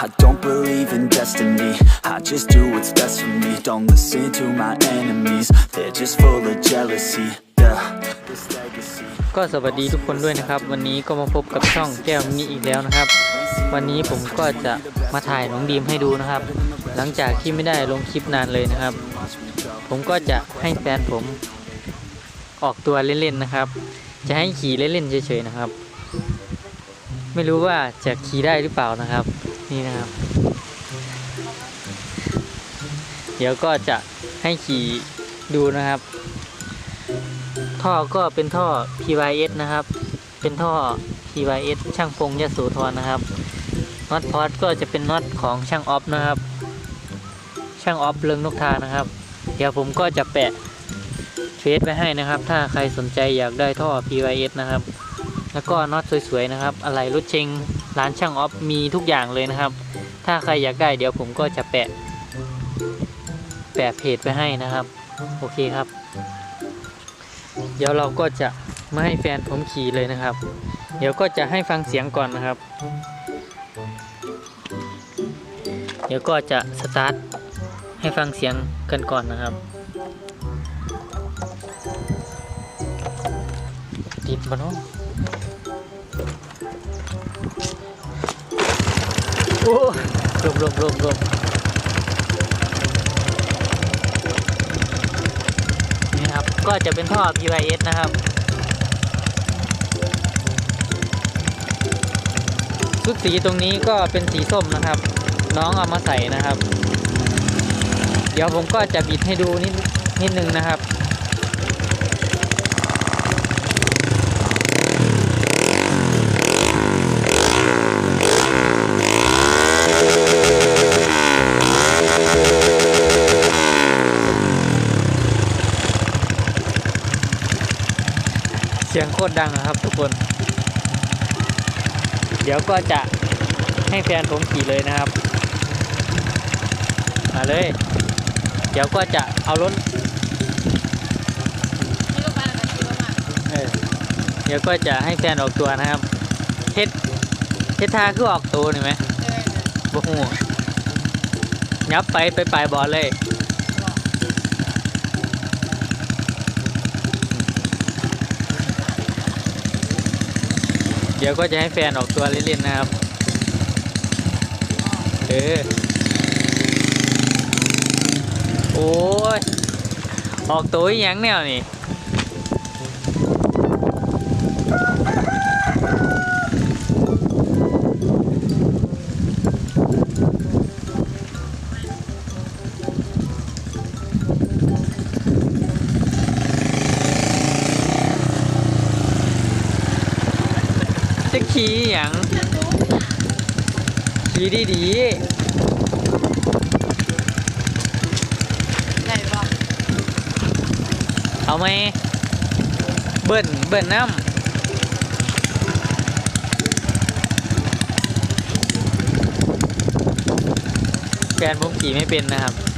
I don't believe in destiny. I just do what's best for me. Don't listen to my enemies. They're just full of jealousy. Yeah, this legacy. ก็สวัสดีทุกคนด้วยนะครับ วันนี้ก็มาพบกับช่องแก้วนี้อีกแล้วนะครับ วันนี้ผมก็จะมาถ่ายน้องดีมให้ดูนะครับ หลังจากที่ไม่ได้ลงคลิปนานเลยนะครับ ผมก็จะให้แฟนผมออกตัวเล่นๆนะครับ จะให้ขี่เล่นๆเฉยๆนะครับ ไม่รู้ว่าจะขี่ได้หรือเปล่านะครับ นี่นะครับ เดี๋ยวก็จะให้ขี่ดูนะครับ ท่อก็เป็นท่อ PYS นะครับ เป็นท่อ PYS ช่างพงยโสธรนะครับน็อตพอดก็จะเป็นน็อตของช่างออฟนะครับ ช่างออฟเรืองนกทานะครับ เดี๋ยวผมก็จะแปะเฟซไว้ให้นะครับ ถ้าใครสนใจอยากได้ท่อ PYS นะครับ แล้วก็น็อตสวยๆนะครับ อะไรรถเชง ร้านช่างออฟมีทุกอย่างเลยนะครับ ถ้าใครอยากได้เดี๋ยวผมก็จะแปะ แปะเพจไว้ให้นะครับ โอเคครับ เดี๋ยวเราก็จะมาให้แฟนผมขี่เลยนะครับ เดี๋ยวก็จะให้ฟังเสียงก่อนนะครับ เดี๋ยวก็จะสตาร์ทให้ฟังเสียงกันก่อนนะครับ ติดมาเนาะ โอ้ลมลมลมลมนี่ครับ ก็จะเป็นท่อ PYS นะครับ ชุดสีตรงนี้ก็เป็นสีส้มนะครับ น้องเอามาใส่นะครับ เดี๋ยวผมก็จะบิดให้ดูนิดนิดนึงนะครับ เสียงโคตรดังนะครับทุกคน เดี๋ยวก็จะให้แฟนผมขี่เลยนะครับ มาเลย เดี๋ยวก็จะเอารถเออเดี๋ยวก็จะให้แฟนออกตัวนะครับเฮ็ดเฮ็ดทาคือออกตัวนี่ไหมบ่ฮู้ยับไปไปปลายบอลเลย ดี๋ยวก็จะให้แฟนออกตัวเล่นๆนะครับ เออ โอ้ย ออกตัวอีหยังแนวนี่ จะขี่อหย่างขี่ดีดีได้ปะๆเอาไหมเบิ่นเบิ่นน้ำแฟนผมขี่ไม่เป็นนะครับ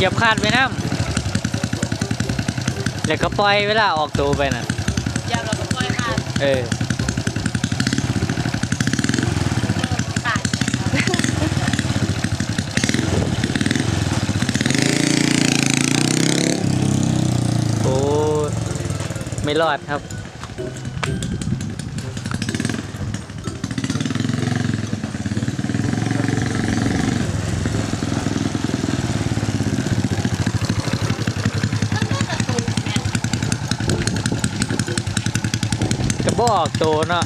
เหยียบคาดไปน้ำแล้วก็ปล่อยเวลาออกตัวไปน่ะยามเราก็ปล่อยมาเออตายโอ้ยไม่รอดครับ อกโตเนาะ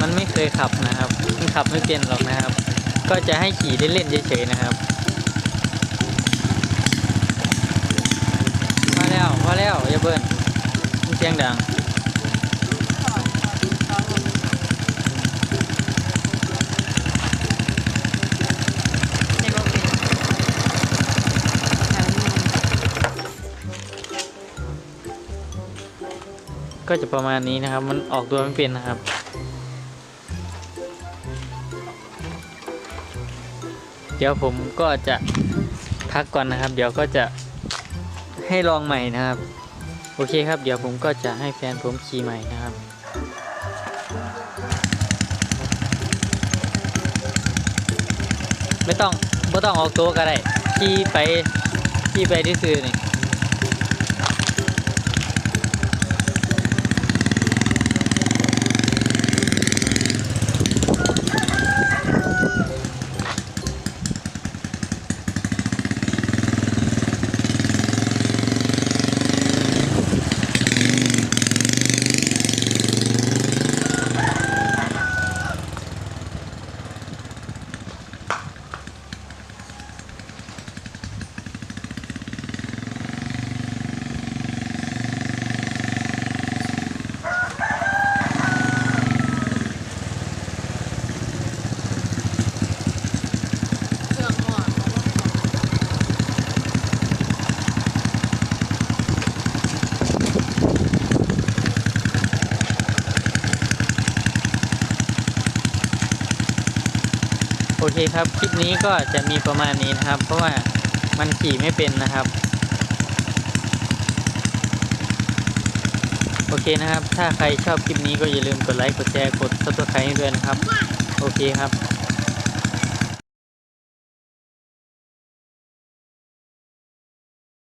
มันไม่เคยขับนะครับ มันขับไม่เป็นหรอกนะครับ ก็จะให้ขี่เล่นๆเฉยๆนะครับพอแล้วพอแล้วอย่าเบิ้ลมันเสียงดัง ก็จะประมาณนี้นะครับ มันออกตัวไม่เป็นนะครับ เดี๋ยวผมก็จะพักก่อนนะครับ เดี๋ยวก็จะให้ลองใหม่นะครับ โอเคครับ เดี๋ยวผมก็จะให้แฟนผมขี่ใหม่นะครับไม่ต้องไม่ต้องออกตัวก็ได้ขี่ไปขี่ไปที่ซื้อนี่ โอเคครับ คลิปนี้ก็จะมีประมาณนี้นะครับ เพราะว่ามันขี่ไม่เป็นนะครับ โอเคนะครับ ถ้าใครชอบคลิปนี้ก็อย่าลืมกดไลค์ กดแชร์ กด subscribe ให้ด้วยนะครับ โอเคครับ